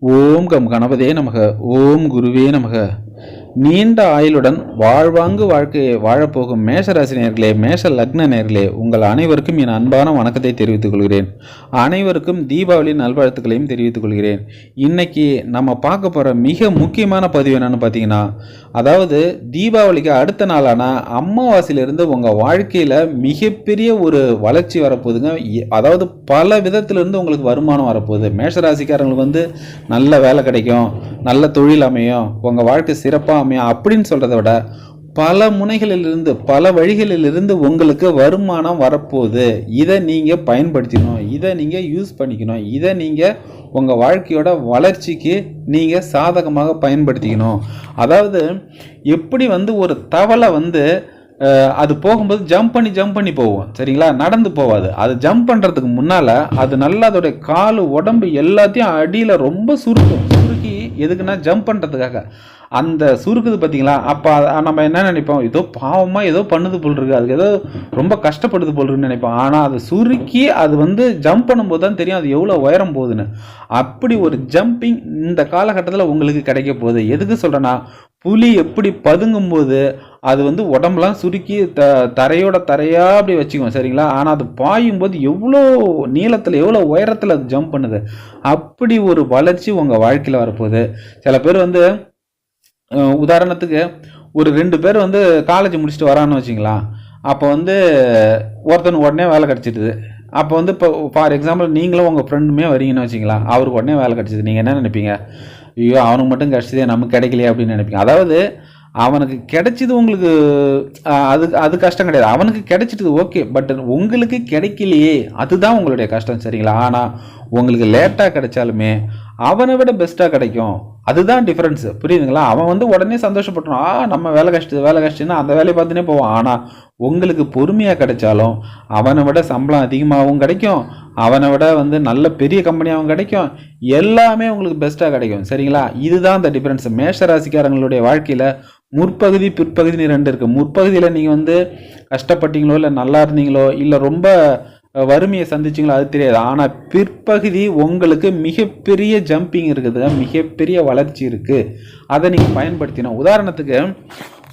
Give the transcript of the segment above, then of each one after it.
ஓம் come கணபதே நமக ஓம் குருவே நமக. நீண்ட ஆயுளுடன் வாழ்வாங்கு வாழ்க்கையை வாழப்போகும் மேஷராசி நேர்களே மேஷ லக்ன நேர்களே உங்கள் அனைவருக்கும் என் அன்பான வணக்கத்தை தெரிவித்துக் கொள்கிறேன். அனைவருக்கும் தீபாவளி நல்வாழ்த்துக்களையும் தெரிவித்துக் கொள்கிறேன். இன்னைக்கு நம்ம பார்க்க போகிற மிக முக்கியமான பதிவு என்னன்னு பார்த்தீங்கன்னா அதாவது தீபாவளிக்கு அடுத்த நாளான அமாவாசையிலிருந்து உங்கள் வாழ்க்கையில் மிகப்பெரிய ஒரு வளர்ச்சி வரப்போகுதுங்க. எ- அதாவது பல விதத்திலிருந்து உங்களுக்கு வருமானம் வரப்போகுது. மேஷராசிக்காரங்களுக்கு வந்து நல்ல வேலை கிடைக்கும் நல்ல தொழில் அமையும் உங்கள் வாழ்க்கை சிறப்பாக அமையும் அப்படின்னு சொல்கிறத விட பல முனைகளிலிருந்து பல வழிகளிலிருந்து உங்களுக்கு வருமானம் வரப்போகுது. இதை நீங்கள் பயன்படுத்திக்கணும். இதை நீங்கள் யூஸ் பண்ணிக்கணும். இதை நீங்கள் உங்கள் வாழ்க்கையோட வளர்ச்சிக்கு நீங்கள் சாதகமாக பயன்படுத்திக்கணும். அதாவது எப்படி வந்து ஒரு தவளை வந்து அது போகும்போது ஜம்ப் பண்ணி ஜம்ப் பண்ணி போகும். சரிங்களா? நடந்து போகாது. அது ஜம்ப் பண்ணுறதுக்கு முன்னால் அது நல்லா அதோடைய கால் உடம்பு எல்லாத்தையும் அடியில் ரொம்ப சுருக்கும். சுருக்கி எதுக்குன்னா ஜம்ப் பண்ணுறதுக்காக அந்த சுருக்குது பார்த்தீங்களா அப்போ நம்ம என்ன நினைப்போம்? ஏதோ பாவமாக ஏதோ பண்ணுது போல் இருக்கு அதுக்கு ஏதோ ரொம்ப கஷ்டப்படுது போல் இருக்குன்னு நினைப்போம். ஆனால் அதை சுருக்கி அது வந்து ஜம்ப் பண்ணும்போது தான் தெரியும் அது எவ்வளோ உயரம் போகுதுன்னு. அப்படி ஒரு ஜம்பிங் இந்த காலகட்டத்தில் உங்களுக்கு கிடைக்க போகுது. எதுக்கு சொல்கிறேன்னா புலி எப்படி பதுங்கும்போது அது வந்து உடம்புலாம் சுருக்கி த தரையோட தரையாக அப்படி வச்சுக்குவோம் சரிங்களா? ஆனால் அது பாயும்போது எவ்வளோ நீளத்தில் எவ்வளோ உயரத்தில் அது ஜம்ப் பண்ணுது. அப்படி ஒரு வளர்ச்சி உங்கள் வாழ்க்கையில் வரப்போகுது. சில பேர் வந்து உதாரணத்துக்கு ஒரு ரெண்டு பேர் வந்து காலேஜ் முடிச்சுட்டு வரான்னு வச்சிங்களா? அப்போ வந்து ஒருத்தனுக்கு உடனே வேலை கிடச்சிடுது. அப்போ வந்து இப்போ ஃபார் எக்ஸாம்பிள் நீங்களும் உங்கள் ஃப்ரெண்டுமே வரீங்கன்னு வச்சிங்களா? அவருக்கு உடனே வேலை கிடச்சிது நீங்கள் என்ன நினைப்பீங்க? ஐயோ அவனுக்கு மட்டும் கிடச்சிதே நமக்கு கிடைக்கலையே அப்படின்னு நினைப்பீங்க. அதாவது அவனுக்கு கிடைச்சது உங்களுக்கு அது அது கஷ்டம் கிடையாது. அவனுக்கு கிடைச்சிட்டது ஓகே பட் உங்களுக்கு கிடைக்கலையே அதுதான் உங்களுடைய கஷ்டம் சரிங்களா? ஆனால் உங்களுக்கு லேட்டாக கிடைச்சாலுமே அவனை விட பெஸ்ட்டாக கிடைக்கும். அதுதான் டிஃப்ரென்ஸ் புரியுதுங்களா? அவன் வந்து உடனே சந்தோஷப்பட்டுரும் ஆ நம்ம வேலை கஷ்டம் வேலை கஷ்டம்னா அந்த வேலையை பார்த்துனே போவான். ஆனால் உங்களுக்கு பொறுமையாக கிடைச்சாலும் அவனை விட சம்பளம் அதிகமாகவும் கிடைக்கும். அவனை விட வந்து நல்ல பெரிய கம்பெனியாகவும் கிடைக்கும். எல்லாமே உங்களுக்கு பெஸ்ட்டாக கிடைக்கும் சரிங்களா? இதுதான் அந்த டிஃப்ரென்ஸ் மேஷ ராசிக்காரங்களுடைய வாழ்க்கையில் முற்பகுதி பிற்பகுதின்னு ரெண்டு இருக்குது முற்பகுதியில் நீங்கள் வந்து கஷ்டப்பட்டீங்களோ இல்லை நல்லா இருந்தீங்களோ இல்லை ரொம்ப வறுமையை சந்திச்சிங்களோ அது தெரியாது. ஆனால் பிற்பகுதி உங்களுக்கு மிகப்பெரிய ஜம்பிங் இருக்குது மிகப்பெரிய வளர்ச்சி இருக்குது அதை நீங்கள் பயன்படுத்தினோம் உதாரணத்துக்கு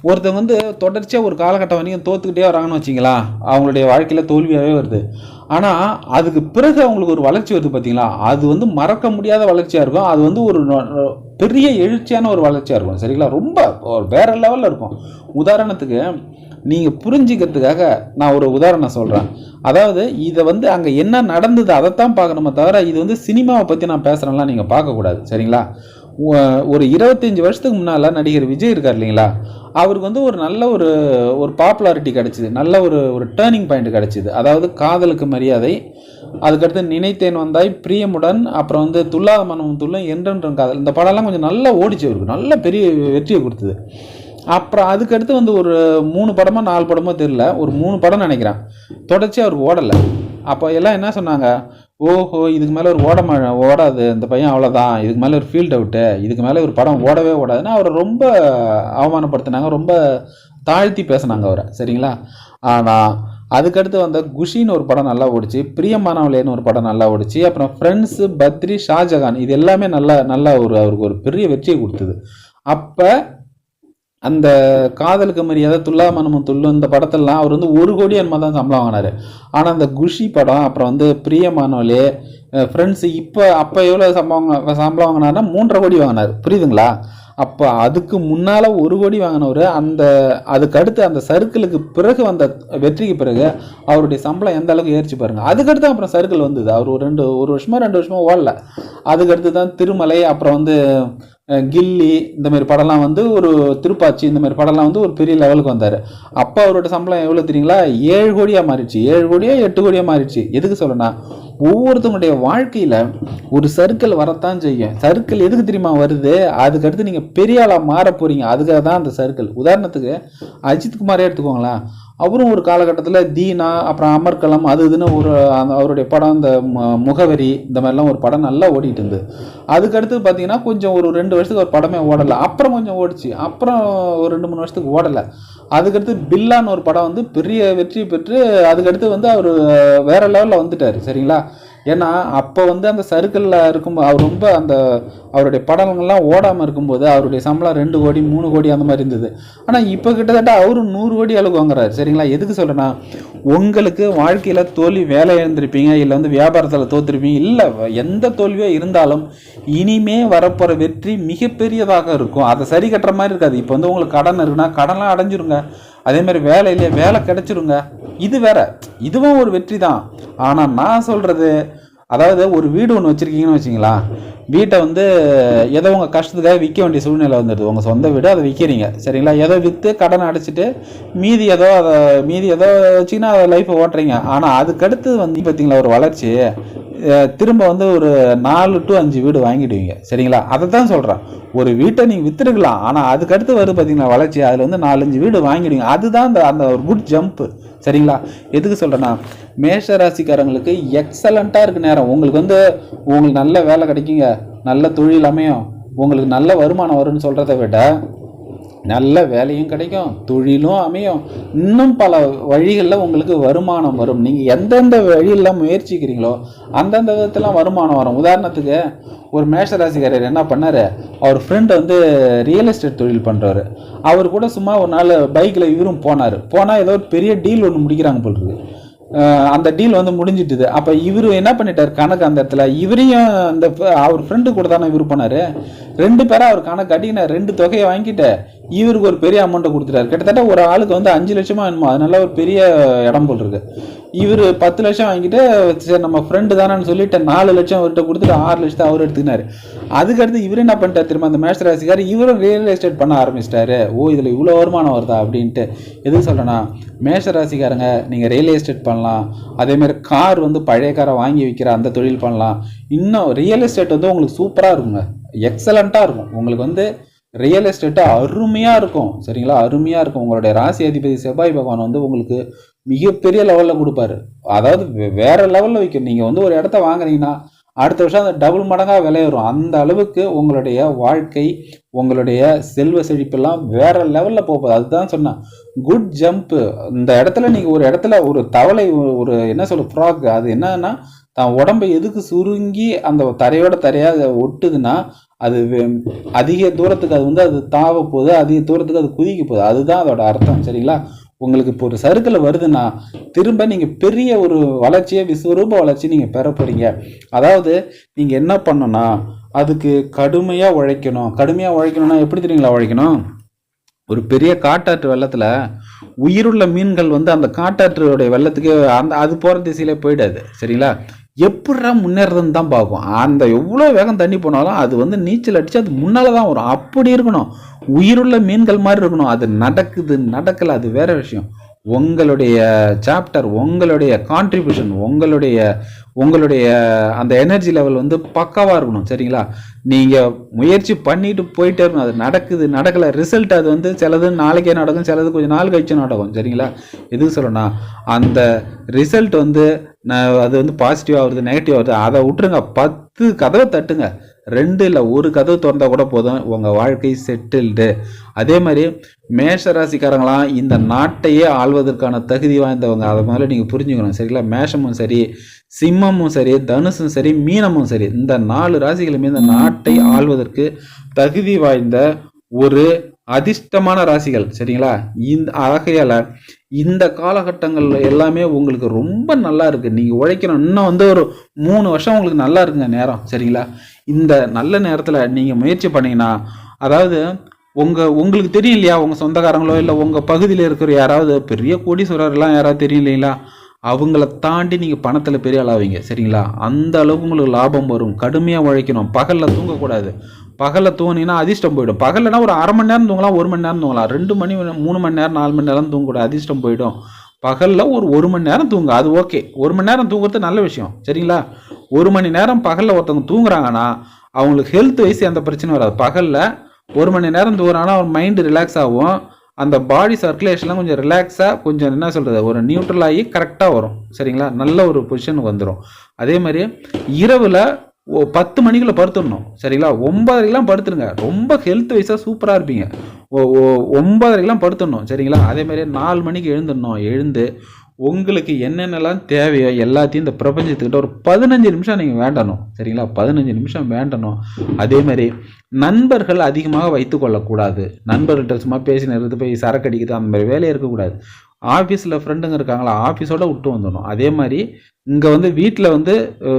ஒருத்தர் வந்து தொடர்ச்சியாக ஒரு காலகட்டம் வரைக்கும் தோத்துக்கிட்டே வராங்கன்னு வச்சிங்களா அவங்களுடைய வாழ்க்கையில் தோல்வியாகவே வருது. ஆனால் அதுக்கு பிறகு அவங்களுக்கு ஒரு வளர்ச்சி வருது பார்த்தீங்களா அது வந்து மறக்க முடியாத வளர்ச்சியாக இருக்கும். அது வந்து ஒரு நொ- பெரிய எழுச்சியான ஒரு வளர்ச்சியாக இருக்கும். சரிங்களா? ரொம்ப வேறு லெவலில் இருக்கும். உதாரணத்துக்கு நீங்கள் புரிஞ்சிக்கிறதுக்காக நான் ஒரு உதாரணம் சொல்கிறேன் அதாவது இதை வந்து அங்கே என்ன நடந்தது அதைத்தான் பார்க்கணுமே தவிர இது வந்து சினிமாவை பற்றி நான் பேசுகிறேன்லாம் நீங்கள் பார்க்கக்கூடாது. சரிங்களா? ஒரு இருபத்தஞ்சி வருஷத்துக்கு முன்னால் நடிகர் விஜய் இருக்கார் இல்லைங்களா? அவருக்கு வந்து ஒரு நல்ல ஒரு ஒரு பாப்புலாரிட்டி கிடச்சிது. நல்ல ஒரு ஒரு டேர்னிங் பாயிண்ட் கிடச்சிது. அதாவது காதலுக்கு மரியாதை. அதுக்கடுத்து நினைத்தேன் வந்தாய் பிரியமுடன். அப்புறம் வந்து துல்லாத மனம் துல்லும் என்றென்றும் காதல். இந்த படம்லாம் கொஞ்சம் நல்லா ஓடிச்சு அவருக்கு நல்ல பெரிய வெற்றியை கொடுத்தது. அப்புறம் அதுக்கடுத்து வந்து ஒரு மூணு படமோ நாலு படமோ தெரில ஒரு மூணு படம் நினைக்கிறேன். தொடர்ச்சி அவருக்கு ஓடலை. அப்போ எல்லாம் என்ன சொன்னாங்க? ஓஹோ இதுக்கு மேலே ஒரு ஓட மா- ஓடாது இந்த பையன் அவ்வளோதான் இதுக்கு மேலே ஒரு ஃபீல்ட் அவுட்டு இதுக்கு மேலே ஒரு படம் ஓடவே ஓடாதுன்னா அவரை ரொம்ப அவமானப்படுத்தினாங்க ரொம்ப தாழ்த்தி பேசினாங்க அவரை சரிங்களா? ஆனால் அதுக்கடுத்து வந்த குஷின்னு ஒரு படம் நல்லா ஓடிச்சு பிரியமானவளேன்னு ஒரு படம் நல்லா ஓடிச்சு அப்புறம் ஃப்ரெண்ட்ஸு பத்ரி ஷாஜகான் இது எல்லாமே நல்லா நல்லா ஒரு அவருக்கு ஒரு பெரிய வெற்றியை கொடுத்தது. அப்போ அந்த காதலுக்கு மரியாதை துல்லா மனமும் துல்லு இந்த படத்தெல்லாம் அவர் வந்து ஒரு கோடி என்னமோ தான் சம்பளம் வாங்கினாரு. ஆனால் அந்த குஷி படம் அப்புறம் வந்து பிரியமானவளே ஃப்ரெண்ட்ஸு இப்போ அப்போ எவ்வளோ சம்பளம் சம்பளம் வாங்கினாருன்னா மூன்றரை கோடி வாங்கினார். புரியுதுங்களா? அப்போ அதுக்கு முன்னால் ஒரு கோடி வாங்கினவர் அந்த அதுக்கு அடுத்து அந்த சர்க்கிளுக்கு பிறகு வந்த வெற்றிக்கு பிறகு அவருடைய சம்பளம் எந்த அளவுக்கு ஏறிச்சு பாருங்க. அதுக்கடுத்து அப்புறம் சர்க்கிள் வந்தது. அவர் ஒரு ரெண்டு ஒரு வருஷமோ ரெண்டு வருஷமோ ஓடல. அதுக்கடுத்து தான் திருமலை அப்புறம் வந்து கில்லி இந்த மாதிரி படம்லாம் வந்து ஒரு திருப்பாச்சி இந்த மாதிரி படம்லாம் வந்து ஒரு பெரிய லெவலுக்கு வந்தார். அப்போ அவரோட சம்பளம் எவ்வளோ தெரியுங்களா? ஏழு கோடியாக மாறிடுச்சு. ஏழு கோடியா எட்டு கோடியாக மாறிடுச்சு. எதுக்கு சொல்லணும்னா ஒவ்வொருத்தவங்களுடைய வாழ்க்கையில் ஒரு சர்க்கிள் வரத்தான் செய்யும். சர்க்கிள் எதுக்கு தெரியுமா வருது? அதுக்கடுத்து நீங்கள் பெரிய ஆளாக மாற போகிறீங்க அதுக்காக தான் அந்த சர்க்கிள். உதாரணத்துக்கு அஜித் குமாரே எடுத்துக்கோங்களேன். அவரும் ஒரு காலகட்டத்தில் தீனா அப்புறம் அமர்கலம் அது இதுன்னு ஒரு அந்த அவருடைய படம் இந்த மு- முகவரி இந்த மாதிரிலாம் ஒரு படம் நல்லா ஓடிட்டு இருந்தது. அதுக்கடுத்து பார்த்தீங்கன்னா கொஞ்சம் ஒரு ரெண்டு வருஷத்துக்கு ஒரு படமே ஓடலை. அப்புறம் கொஞ்சம் ஓடிச்சு. அப்புறம் ஒரு ரெண்டு மூணு வருஷத்துக்கு ஓடலை. அதுக்கடுத்து பில்லான்னு ஒரு படம் வந்து பெரிய வெற்றி பெற்று அதுக்கடுத்து வந்து அவர் வேற லெவலில் வந்துட்டார் சரிங்களா? ஏன்னா அப்போ வந்து அந்த சர்க்கிளில் இருக்கும் அவர் ரொம்ப அந்த அவருடைய படங்கள்லாம் ஓடாமல் இருக்கும்போது அவருடைய சம்பளம் ரெண்டு கோடி மூணு கோடி அந்த மாதிரி இருந்தது. ஆனால் இப்போ கிட்டத்தட்ட அவரும் நூறு கோடி அளவுக்கு வாங்குறாரு. சரிங்களா? எதுக்கு சொல்கிறேன்னா உங்களுக்கு வாழ்க்கையில் தோல்வி வேலை இழந்திருப்பீங்க இல்லை வந்து வியாபாரத்தில் தோத்துருப்பீங்க இல்லை எந்த தோல்வியோ இருந்தாலும் இனிமே வரப்போகிற வெற்றி மிகப்பெரியதாக இருக்கும். அதை சரி கட்டுற மாதிரி இருக்காது. இப்போ வந்து உங்களுக்கு கடன் இருக்குன்னா கடன்லாம் அடைஞ்சிருங்க. அதே மாதிரி வேலை இல்லையா வேலை கிடைச்சிருங்க. இது வேற. இதுவும் ஒரு வெற்றி தான் ஆனால் நான் சொல்கிறது அதாவது ஒரு வீடு ஒன்று வச்சுருக்கீங்கன்னு வச்சிங்களா வீட்டை வந்து ஏதோ உங்கள் கஷ்டத்துக்காக விற்க வேண்டிய சூழ்நிலை வந்துடுது. உங்கள் சொந்த வீடு அதை விற்கிறீங்க சரிங்களா? ஏதோ விற்று கடனை அடைச்சிட்டு மீதி ஏதோ அதை மீதி ஏதோ வச்சிங்கன்னா அதை லைஃப்பை ஓட்டுறீங்க. ஆனால் அதுக்கடுத்து வந்து பார்த்தீங்களா ஒரு வளர்ச்சி திரும்ப வந்து ஒரு நாலு டு அஞ்சு வீடு வாங்கிடுவீங்க. சரிங்களா? அதை தான் சொல்கிறேன் ஒரு வீட்டை நீங்கள் விற்றுருக்கலாம் ஆனால் அதுக்கடுத்து வருது பார்த்தீங்களா வளர்ச்சி. அதில் வந்து நாலஞ்சு வீடு வாங்கிடுவீங்க. அதுதான் அந்த அந்த ஒரு குட் ஜம்ப்பு சரிங்களா? எதுக்கு சொல்கிறேன்னா மேஷ ராசிக்காரங்களுக்கு எக்ஸலண்ட்டாக இருக்குது நேரம். உங்களுக்கு வந்து உங்களுக்கு நல்ல வேலை கிடைக்குங்க. நல்ல தொழில் அமையும். உங்களுக்கு நல்ல வருமானம் வரும்னு சொல்கிறத விட நல்ல வேலையும் கிடைக்கும் தொழிலும் அமையும். இன்னும் பல வழிகளில் உங்களுக்கு வருமானம் வரும். நீங்கள் எந்தெந்த வழியில் முயற்சிக்கிறீங்களோ அந்தந்த விதத்தெல்லாம் வருமானம் வரும். உதாரணத்துக்கு ஒரு மேஷராசிக்காரர் என்ன பண்ணார்? அவர் ஃப்ரெண்டு வந்து ரியல் எஸ்டேட் தொழில் பண்ணுறவர் அவர் கூட சும்மா ஒரு நாள் பைக்கில் இவரும் போனார். போனால் ஏதோ ஒரு பெரிய டீல் ஒன்று முடிக்கிறாங்க போல் இருக்குது அந்த டீல் வந்து முடிஞ்சிட்டுது. அப்போ இவர் என்ன பண்ணிட்டார்? கணக்கு அந்த இடத்துல. இவரையும் அந்த அவர் ஃப்ரெண்டு கூட தானே இவர் போனார். ரெண்டு பேரும் அவர் கணக்கு கட்டிக்கின ரெண்டு தொகையை வாங்கிட்டு இவருக்கு ஒரு பெரிய அமௌண்ட்டை கொடுத்துட்டாரு. கிட்டத்தட்ட ஒரு ஆளுக்கு வந்து அஞ்சு லட்சமாக வேணுமா அதனால ஒரு பெரிய இடம் போல் இருக்கு. இவர் பத்து லட்சம் வாங்கிட்டு சரி நம்ம ஃப்ரெண்டு தானேன்னு சொல்லிட்டு நாலு லட்சம் அவர்கிட்ட கொடுத்துட்டு ஆறு லட்சத்தை அவர் எடுத்துக்கினாரு. அதுக்கடுத்து இவர் என்ன பண்ணிட்டார் திரும்ப அந்த மேஷ ராசிக்கார் இவரும் ரியல் எஸ்டேட் பண்ண ஆரம்பிச்சிட்டாரு. ஓ இதில் இவ்வளோ வருமானம் வருதா அப்படின்ட்டு. எதுக்கு சொல்கிறேன்னா மேஷ ராசிக்காரங்க நீங்கள் ரியல் எஸ்டேட் பண்ணலாம். அதேமாரி கார் வந்து பழைய காரை வாங்கி விற்கிற அந்த தொழில் பண்ணலாம். இன்னும் ரியல் எஸ்டேட் வந்து உங்களுக்கு சூப்பராக இருக்குங்க. எக்ஸலண்ட்டாக இருக்கும். உங்களுக்கு வந்து ரியல் எஸ்டேட்டு அருமையாக இருக்கும். சரிங்களா? அருமையாக இருக்கும். உங்களுடைய ராசி அதிபதி செவ்வாய் பகவான் வந்து உங்களுக்கு மிகப்பெரிய லெவலில் கொடுப்பாரு. அதாவது வே- லெவலில் வைக்கும் நீங்கள் வந்து ஒரு இடத்த வாங்குறீங்கன்னா அடுத்த வருஷம் அந்த டபுள் மடங்காக விலை அந்த அளவுக்கு உங்களுடைய வாழ்க்கை உங்களுடைய செல்வ செழிப்பெல்லாம் வேற லெவலில் போகுது. அதுதான் சொன்னேன். குட் ஜம்ப்பு இந்த இடத்துல நீங்கள் ஒரு இடத்துல ஒரு தவளை ஒரு- என்ன சொல்ல ஃப்ராக் அது என்னன்னா தான் உடம்பை எதுக்கு சுருங்கி அந்த தரையோட தரையாக ஒட்டுதுன்னா அது அதிக தூரத்துக்கு அது வந்து அது தாவ போகுது அதிக தூரத்துக்கு அது குதிக்க போகுது. அதுதான் அதோட அர்த்தம். சரிங்களா? உங்களுக்கு இப்போ ஒரு சர்க்கிள் வருதுன்னா திரும்ப நீங்கள் பெரிய ஒரு வளர்ச்சியை விஸ்வரூப வளர்ச்சி நீங்கள் பெற போகிறீங்க அதாவது நீங்கள் என்ன பண்ணணும்னா அதுக்கு கடுமையாக உழைக்கணும். கடுமையாக உழைக்கணும்னா எப்படி தெரியுங்களா உழைக்கணும்? ஒரு பெரிய காட்டாற்று வெள்ளத்தில் உயிருள்ள மீன்கள் வந்து அந்த காட்டாற்றுடைய வெள்ளத்துக்கு அந்த அது போகிற திசையிலே போயிடாது. சரிங்களா? எப்படிடா முன்னேறதுன்னு தான் பார்க்கும் அந்த எவ்வளோ வேகம் தண்ணி போனாலும் அது வந்து நீச்சல் அடித்து அது முன்னால் தான் வரும். அப்படி இருக்கணும். உயிருள்ள மீன்கள் மாதிரி இருக்கணும். அது நடக்குது நடக்கலை அது வேற விஷயம். உங்களுடைய சாப்டர் உங்களுடைய கான்ட்ரிபியூஷன் உங்களுடைய உங்களுடைய அந்த எனர்ஜி லெவல் வந்து பக்காவாக இருக்கணும். சரிங்களா? நீங்கள் முயற்சி பண்ணிட்டு போயிட்டே இருக்கணும். அது நடக்குது நடக்கலை. ரிசல்ட் அது வந்து சிலது நாளைக்கே நடக்கும் சிலது கொஞ்சம் நாள் கழிச்சு நடக்கும். சரிங்களா? எதுக்கு சொல்லணும்னா அந்த ரிசல்ட் வந்து நான் அது வந்து பாசிட்டிவாக வருது நெகட்டிவ் வருது அதை விட்டுருங்க. பத்து கதவை தட்டுங்க. ரெண்டு இல்லை ஒரு கதவு திறந்தால் கூட போதும். உங்கள் வாழ்க்கை செட்டில்டு அதே மாதிரி மேஷ ராசிக்காரங்களாம் இந்த நாட்டையே ஆள்வதற்கான தகுதி வாய்ந்தவங்க. அதை முதல்ல நீங்கள் புரிஞ்சுக்கணும் சரிங்களா? மேஷமும் சரி சிம்மமும் சரி தனுசும் சரி மீனமும் சரி இந்த நாலு ராசிகளுமே இந்த நாட்டை ஆள்வதற்கு தகுதி வாய்ந்த ஒரு அதிர்ஷ்டமான ராசிகள் சரிங்களா? இந்த ஆகையால் இந்த காலகட்டங்கள் எல்லாமே உங்களுக்கு ரொம்ப நல்லா இருக்குது நீங்கள் உழைக்கணும். இன்னும் வந்து ஒரு மூணு வருஷம் உங்களுக்கு நல்லா இருக்குங்க நேரம் சரிங்களா? இந்த நல்ல நேரத்தில் நீங்கள் முயற்சி பண்ணீங்கன்னா அதாவது உங்கள் உங்களுக்கு தெரியும் இல்லையா உங்கள் சொந்தக்காரங்களோ இல்லை உங்கள் பகுதியில் இருக்கிற யாராவது பெரிய கோடீஸ்வரர்லாம் யாராவது தெரியும் இல்லைங்களா அவங்கள தாண்டி நீங்கள் பணத்தில் பெரிய ஆளாவீங்க சரிங்களா? அந்த அளவுக்கு உங்களுக்கு லாபம் வரும். கடுமையாக உழைக்கணும். பகலில் தூங்கக்கூடாது. பகலில் தூங்கினீங்கன்னா அதிர்ஷ்டம் போயிடும். பகல்லனா ஒரு அரை மணி நேரம் தூங்கலாம் ஒரு மணி நேரம் தூங்கலாம். ரெண்டு மணி மூணு மணி நேரம் நாலு மணி நேரம் தூங்கக்கூடாது அதிர்ஷ்டம் போயிடும். பகலில் ஒரு ஒரு மணி நேரம் தூங்க அது ஓகே. ஒரு மணி நேரம் தூங்குறது நல்ல விஷயம். சரிங்களா? ஒரு மணி நேரம் பகலில் ஒருத்தவங்க தூங்குறாங்கன்னா அவங்களுக்கு ஹெல்த் வைஸ் எந்த பிரச்சனையும் வராது. பகலில் ஒரு மணி நேரம் தூங்குறாங்கன்னா அவங்க மைண்டு ரிலாக்ஸ் ஆகும். அந்த பாடி சர்க்குலேஷன்லாம் கொஞ்சம் ரிலாக்ஸாக கொஞ்சம் என்ன சொல்கிறது ஒரு நியூட்ரல் ஆகி கரெக்டாக வரும். சரிங்களா? நல்ல ஒரு பொசிஷனுக்கு வந்துடும் அதே மாதிரி இரவில் பத்து மணிக்குள்ள படுத்துடணும். சரிங்களா? ஒன்பதரைக்கெல்லாம் படுத்துருங்க ரொம்ப ஹெல்த் வைஸாக சூப்பராக இருப்பீங்க. ஓ ஓ ஒன்பதரைக்கெல்லாம் படுத்துடணும். சரிங்களா? அதே மாதிரியே நாலு மணிக்கு எழுந்துடணும். எழுந்து உங்களுக்கு என்னென்னலாம் தேவையோ எல்லாத்தையும் இந்த பிரபஞ்சத்துக்கிட்ட ஒரு பதினஞ்சு நிமிஷம் நீங்கள் வேண்டணும். சரிங்களா? பதினஞ்சு நிமிஷம் வேண்டணும். அதே மாதிரி நண்பர்கள் அதிகமாக வைத்து கொள்ளக்கூடாது. நண்பர்கள்ட்ட சும்மா பேசி நிறுத்து போய் சரக்கு அடிக்குது அந்த மாதிரி வேலையை இருக்கக்கூடாது. ஆஃபீஸில் ஃப்ரெண்டுங்க இருக்காங்களா ஆஃபீஸோட விட்டு வந்துடணும். அதே மாதிரி இங்கே வந்து வீட்டில் வந்து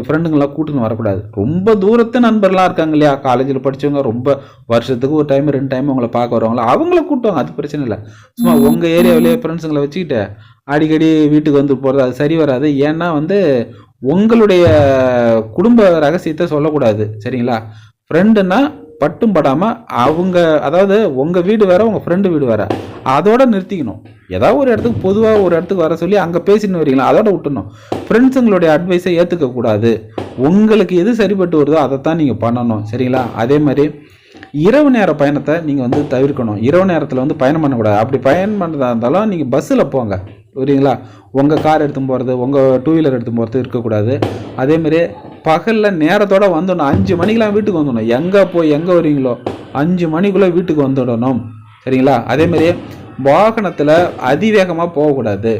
ஃப்ரெண்டுங்களாம் கூட்டுன்னு வரக்கூடாது. ரொம்ப தூரத்து நண்பர்லாம் இருக்காங்க இல்லையா? காலேஜில் படித்தவங்க ரொம்ப வருஷத்துக்கு ஒரு டைம் ரெண்டு டைம் அவங்கள பார்க்க வருவாங்களா? அவங்கள கூட்டுவாங்க அது பிரச்சனை இல்லை. சும்மா உங்கள் ஏரியாவிலேயே ஃப்ரெண்ட்ஸுங்களை வச்சுக்கிட்டு அடிக்கடி வீட்டுக்கு வந்து போகிறது அது சரி வராது. ஏன்னா வந்து உங்களுடைய குடும்ப ரகசியத்தை சொல்லக்கூடாது. சரிங்களா? ஃப்ரெண்டுன்னா பட்டும் படாமல் அவங்க அதாவது உங்கள் வீடு வேற உங்கள் ஃப்ரெண்டு வீடு வேற. அதோட நிறுத்திக்கணும். ஏதாவது ஒரு இடத்துக்கு பொதுவாக ஒரு இடத்துக்கு வர சொல்லி அங்கே பேசின்னு வரீங்களா அதோட விட்டுணும் ஃப்ரெண்ட்ஸுங்களுடைய அட்வைஸை ஏற்றுக்கக்கூடாது உங்களுக்கு எது சரிப்பட்டு வருதோ அதை தான் நீங்கள் பண்ணணும். சரிங்களா? அதே மாதிரி இரவு நேர பயணத்தை நீங்கள் வந்து தவிர்க்கணும். இரவு நேரத்தில் வந்து பயணம் பண்ணக்கூடாது. அப்படி பயணம் பண்ணுறதா இருந்தாலும் நீங்கள் பஸ்ஸில் போங்க. புரியுங்களா உங்கள் கார் எடுத்து போகிறது உங்கள் டூ வீலர் எடுத்து போகிறது இருக்கக்கூடாது. அதேமாரி பகலில் நேரத்தோடு வந்துடணும். அஞ்சு மணிக்கெலாம் வீட்டுக்கு வந்துடணும். எங்கே போய் எங்கே வரீங்களோ அஞ்சு மணிக்குள்ளே வீட்டுக்கு வந்துடணும். சரிங்களா? அதேமாரி வாகனத்தில் அதிவேகமாக போகக்கூடாது.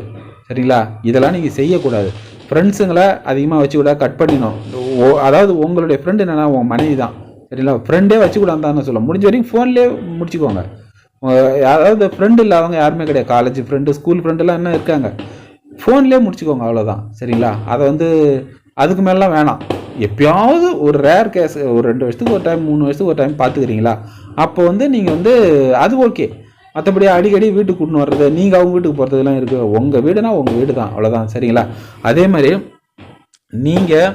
சரிங்களா? இதெல்லாம் நீங்கள் செய்யக்கூடாது. ஃப்ரெண்ட்ஸுங்களை அதிகமாக வச்சு கூட கட் பண்ணிடணும். ஓ அதாவது உங்களுடைய ஃப்ரெண்டு என்னென்னா உங்கள் மனைவி தான் சரிங்களா? ஃப்ரெண்டே வச்சு கூட தான் சொல்ல முடிஞ்ச வரைக்கும் ஃபோன்லேயே முடிச்சுக்கோங்க. அதாவது ஃப்ரெண்டு இல்லாதவங்க யாருமே கிடையாது. காலேஜ் ஃப்ரெண்டு ஸ்கூல் ஃப்ரெண்டுலாம் என்ன இருக்காங்க? ஃபோன்லேயே முடிச்சுக்கோங்க அவ்வளோதான் சரிங்களா? அதை வந்து அதுக்கு மேலாம் வேணாம். எப்பயாவது ஒரு ரேர் கேஸ் ஒரு ரெண்டு வருஷத்துக்கு ஒரு டைம் மூணு வருஷத்துக்கு ஒரு டைம் பார்த்துக்கிறீங்களா? அப்போ வந்து நீங்கள் வந்து அது ஓகே மற்றபடி அடிக்கடி வீட்டுக்கு கூட்டின்னு வர்றது நீங்கள் அவங்க வீட்டுக்கு போகிறதுலாம் இருக்குது உங்கள் வீடுனா உங்கள் வீடு தான் அவ்வளோதான் சரிங்களா? அதே மாதிரி நீங்கள்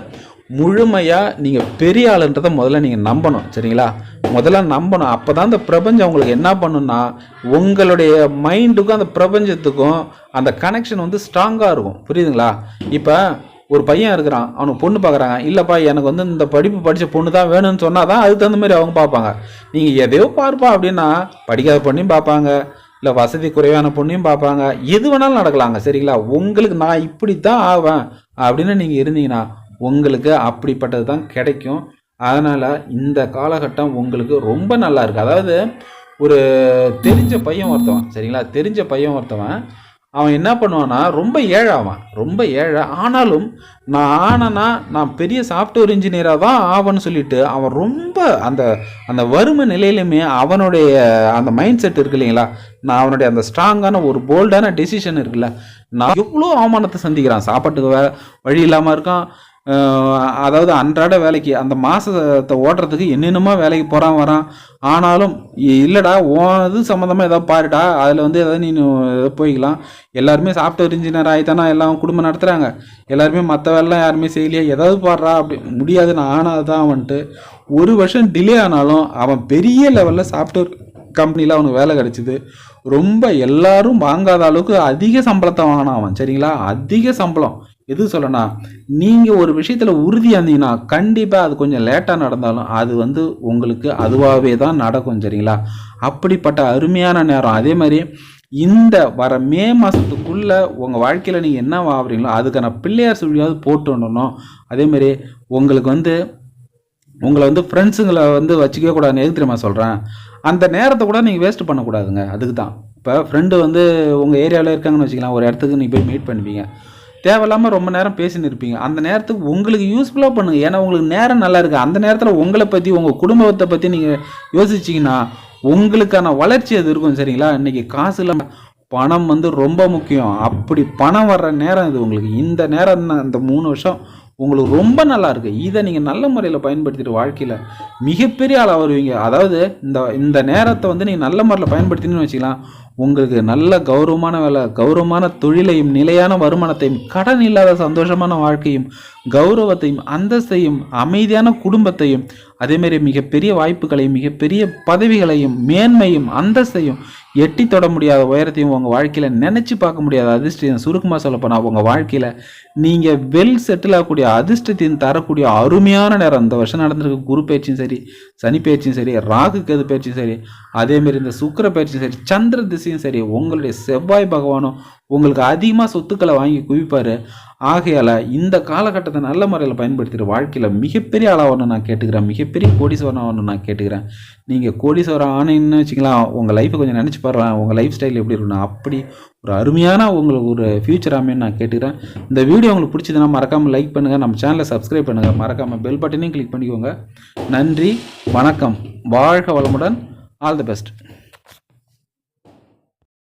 முழுமையாக நீங்கள் பெரிய ஆளுன்றதை முதல்ல நீங்கள் நம்பணும் சரிங்களா? முதல்ல நம்பணும். அப்போ தான் அந்த பிரபஞ்சம் உங்களுக்கு என்ன பண்ணுன்னா உங்களுடைய மைண்டுக்கும் அந்த பிரபஞ்சத்துக்கும் அந்த கனெக்ஷன் வந்து ஸ்ட்ராங்காக இருக்கும். புரியுதுங்களா? இப்போ ஒரு பையன் இருக்கிறான் அவனுக்கு பொண்ணு பார்க்குறாங்க. இல்லைப்பா எனக்கு வந்து இந்த படிப்பு படித்த பொண்ணு தான் வேணும்னு சொன்னால் தான் அதுக்கு தகுந்த மாதிரி அவங்க பார்ப்பாங்க. நீங்கள் எதையோ பார்ப்பா அப்படின்னா படிக்காத பொண்ணையும் பார்ப்பாங்க இல்லை வசதி குறைவான பொண்ணையும் பார்ப்பாங்க. எது வேணாலும் நடக்கலாங்க சரிங்களா? உங்களுக்கு நான் இப்படி தான் ஆவேன் அப்படின்னு நீங்கள் இருந்தீங்கன்னா உங்களுக்கு அப்படிப்பட்டது தான் கிடைக்கும். அதனால் இந்த காலகட்டம் உங்களுக்கு ரொம்ப நல்லா இருக்குது அதாவது ஒரு தெரிஞ்ச பையன் ஒருத்தவன் சரிங்களா? தெரிஞ்ச பையன் ஒருத்தவன் அவன் என்ன பண்ணுவான்னா ரொம்ப ஏழாவான் ரொம்ப ஏழை. ஆனாலும் நான் ஆனனா நான் பெரிய சாஃப்ட்வேர் இன்ஜினியராக தான் ஆவன்னு சொல்லிட்டு அவன் ரொம்ப அந்த அந்த வறுமை நிலையிலுமே அவனுடைய அந்த மைண்ட் செட் இருக்கு இல்லைங்களா? நான் அவனுடைய அந்த ஸ்ட்ராங்கான ஒரு போல்டான டெசிஷன் இருக்குல்ல நான் எவ்வளோ அவமானத்தை சந்திக்கிறான்? சாப்பாட்டுக்கு வழி இல்லாமல் இருக்கான். அதாவது அன்றாட வேலைக்கு அந்த மாதத்தை ஓட்டுறதுக்கு என்னென்னமோ வேலைக்கு போகிறான் வரான். ஆனாலும் இல்லைடா உன் இது சம்மந்தமாக ஏதாவது பாருடா அதில் வந்து ஏதாவது நீ போய்க்கலாம். எல்லாருமே சாஃப்ட்வேர் இன்ஜினியர் ஆகித்தானா எல்லாம் குடும்பம் நடத்துகிறாங்க எல்லாருமே மற்ற வேலைலாம் யாருமே செய்யலையா ஏதாவது பாடுறா அப்படி முடியாதுன்னு ஆனால் தான் வந்துட்டு. ஒரு வருஷம் டிலே ஆனாலும் அவன் பெரிய லெவலில் சாஃப்ட்வேர் கம்பெனியில் அவனுக்கு வேலை கிடச்சிது. ரொம்ப எல்லாரும் வாங்காத அளவுக்கு அதிக சம்பளத்தை வாங்கினான் அவன் சரிங்களா? அதிக சம்பளம். எது சொல்லனா நீங்கள் ஒரு விஷயத்தில் உறுதியாக இருந்தீங்கன்னா கண்டிப்பாக அது கொஞ்சம் லேட்டாக நடந்தாலும் அது வந்து உங்களுக்கு அதுவாகவே தான் நடக்கும் சரிங்களா? அப்படிப்பட்ட அருமையான நேரம். அதே மாதிரி இந்த வர மே மாதத்துக்குள்ளே உங்கள் வாழ்க்கையில் நீங்கள் என்ன ஆகுறீங்களோ அதுக்கான பிள்ளையார் சுழியாவது போட்டு அதேமாதிரி அதேமாரி உங்களுக்கு வந்து உங்களை வந்து ஃப்ரெண்ட்ஸுங்களை வந்து வச்சுக்கவே கூடாதுன்னு எதுக்கு தெரியுமா சொல்கிறேன் அந்த நேரத்தை கூட நீங்கள் வேஸ்ட் பண்ணக்கூடாதுங்க. அதுக்கு தான் இப்போ ஃப்ரெண்டு வந்து உங்கள் ஏரியாவில் இருக்காங்கன்னு வச்சுக்கலாம் ஒரு இடத்துக்கு நீங்கள் போய் மீட் பண்ணுவீங்க. தேவையில்லாமல் ரொம்ப நேரம் பேசின்னு இருப்பீங்க. அந்த நேரத்துக்கு உங்களுக்கு யூஸ்ஃபுல்லாக பண்ணுங்கள் ஏன்னா உங்களுக்கு நேரம் நல்லா இருக்குது அந்த நேரத்தில் உங்களை பற்றி உங்கள் குடும்பத்தை பற்றி நீங்கள் யோசிச்சிங்கன்னா உங்களுக்கான வளர்ச்சி அது இருக்கும் சரிங்களா? இன்றைக்கி காசு இல்லாமல் பணம் வந்து ரொம்ப முக்கியம். அப்படி பணம் வர்ற நேரம் இது உங்களுக்கு. இந்த நேரம் இந்த மூணு வருஷம் உங்களுக்கு ரொம்ப நல்லா இருக்குது இதை நீங்கள் நல்ல முறையில் பயன்படுத்திட்டு வாழ்க்கையில் மிகப்பெரிய ஆளாக வருவீங்க. அதாவது இந்த இந்த நேரத்தை வந்து நீங்கள் நல்ல முறையில் பயன்படுத்தினு வச்சுக்கலாம். உங்களுக்கு நல்ல கௌரவமான வேலை கௌரவமான தொழிலையும் நிலையான வருமானத்தையும் கடன் இல்லாத சந்தோஷமான வாழ்க்கையும் கௌரவத்தையும் அந்தஸ்தையும் அமைதியான குடும்பத்தையும் அதேமாரி மிகப்பெரிய வாய்ப்புகளையும் மிகப்பெரிய பதவிகளையும் மேன்மையும் அந்தஸ்தையும் எட்டி தொட முடியாத உயரத்தையும் உங்கள் வாழ்க்கையில் நினச்சி பார்க்க முடியாத அதிர்ஷ்டம் சுருக்கமாக சொல்லப்போனால் உங்கள் வாழ்க்கையில் நீங்கள் வெல் செட்டில் ஆகக்கூடிய அதிர்ஷ்டத்தையும் தரக்கூடிய அருமையான நேரம். இந்த வருஷம் நடந்திருக்க குரு பயிற்சியும் சரி சனி பயிற்சியும் சரி ராகு கேது பயிற்சியும் சரி அதேமாரி இந்த சுக்கர பயிற்சியும் சரி சந்திர திசை ராசியும் சரி உங்களுடைய செவ்வாய் பகவானும் உங்களுக்கு அதிகமாக சொத்துக்களை வாங்கி குவிப்பார். ஆகையால் இந்த காலகட்டத்தை நல்ல முறையில் பயன்படுத்திட்டு வாழ்க்கையில் மிகப்பெரிய ஆளாகணும் நான் கேட்டுக்கிறேன். மிகப்பெரிய கோடீஸ்வரன் ஆகணும் நான் கேட்டுக்கிறேன். நீங்கள் கோடீஸ்வரம் ஆனீங்கன்னு வச்சுக்கலாம் உங்கள் லைஃப்பை கொஞ்சம் நினச்சி பாடுறேன் உங்கள் லைஃப் ஸ்டைல் எப்படி இருக்கணும் அப்படி ஒரு அருமையான உங்களுக்கு ஒரு ஃபியூச்சர் அமைன்னு நான் கேட்டுக்கிறேன். இந்த வீடியோ உங்களுக்கு பிடிச்சதுன்னா மறக்காமல் லைக் பண்ணுங்கள் நம்ம சேனலை சப்ஸ்கிரைப் பண்ணுங்கள் மறக்காமல் பெல் பட்டனையும் கிளிக் பண்ணிக்கோங்க. நன்றி வணக்கம். வாழ்க வளமுடன். All the best